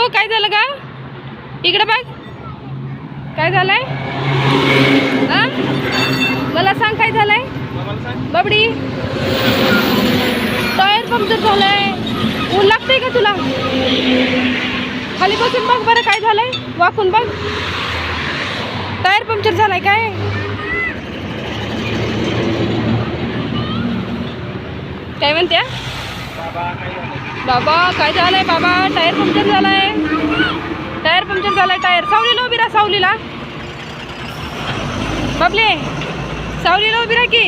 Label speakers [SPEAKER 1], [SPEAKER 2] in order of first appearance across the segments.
[SPEAKER 1] हो काय झालं का इकडे बघ. काय झालंय? मला सांग काय झालंय? बबडी. टायर पंक्चर झालंय. ऊन लागतंय का तुला? खाली बसून बघ बरं काय झालंय. वाकून बघ. टायर पंक्चर झालाय काय? काय म्हणत्या बाबा काय झालंय बाबा? टायर पंक्चर झालाय. टायर पंक्चर झालाय टायर. सावलीला उभी राहा सावलीला. बाबले सावलीला उभी राहा की.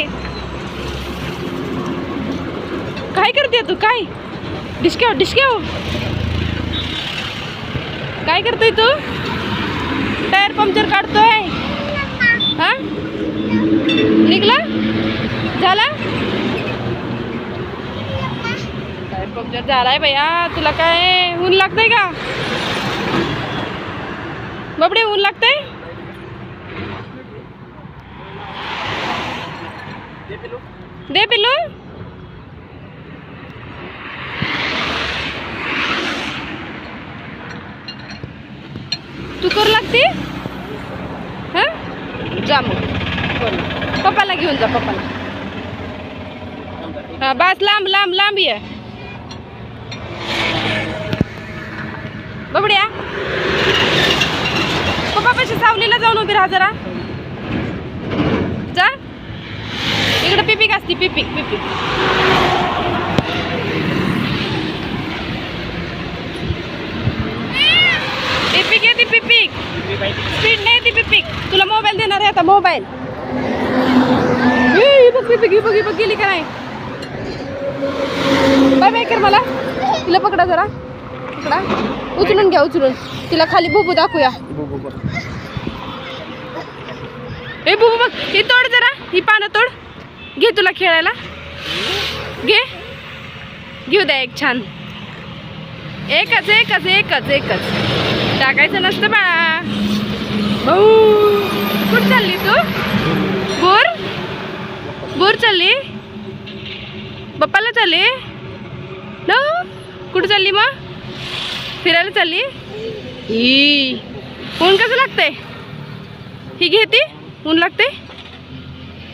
[SPEAKER 1] काय करते तू? काय? डिस्क्याव डिस्क्याव काय करतोय तू? टायर पंक्चर काढतोय. हा? निघला? झाला? टायर पंक्चर झालाय भैया तुला काय ऊन लागतंय का बाबडे, ऊन लागतंय दे पिल्लू। तू करू लागते हा? जा मग पप्पाला घेऊन जा, पप्पाला. हा, बस, लांब लांब लांब बबड्या. पप्पा पैसे सावलीला जाऊन उभी राहा जरा. जा. इकडे पिपिक असते पिपिक पिपिक पिपिक येते पिपिक स्पीड नाही येते पिपिक तुला मोबाईल देणार आहे आता मोबाईल बघ पिपिक बघ बघ गेली का नाही? बाय बाय कर मला. तिला पकडा जरा. पकडा उचलून घ्या उचलून. तिला खाली बुबू दाखवूया. ए बुबू बघ. ही तोड जरा. ही पानं तोड. घे तुला खेळायला. घे. घेऊ द्या एक छान. एकच एकच एकच एकच. टाकायचं नसतं बाळा. भाऊ कुठं चालली तू? बोर? बोर चालली? बाप्पाला चालली? न? कुठं चालली मग? फिरायला चालली? ई. ऊन कसं लागतंय? ही घेते? ऊन लागते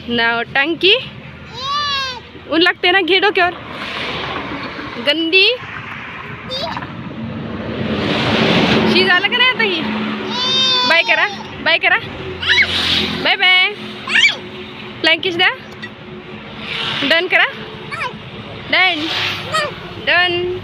[SPEAKER 1] नाव टांकी. ऊन लागते ना? घे डोक्यावर. गंदी. शी झालं का नाही आता ही? बाय करा. बाय करा. Bye bye. फ्लँकिश द्या. डन करा. Done done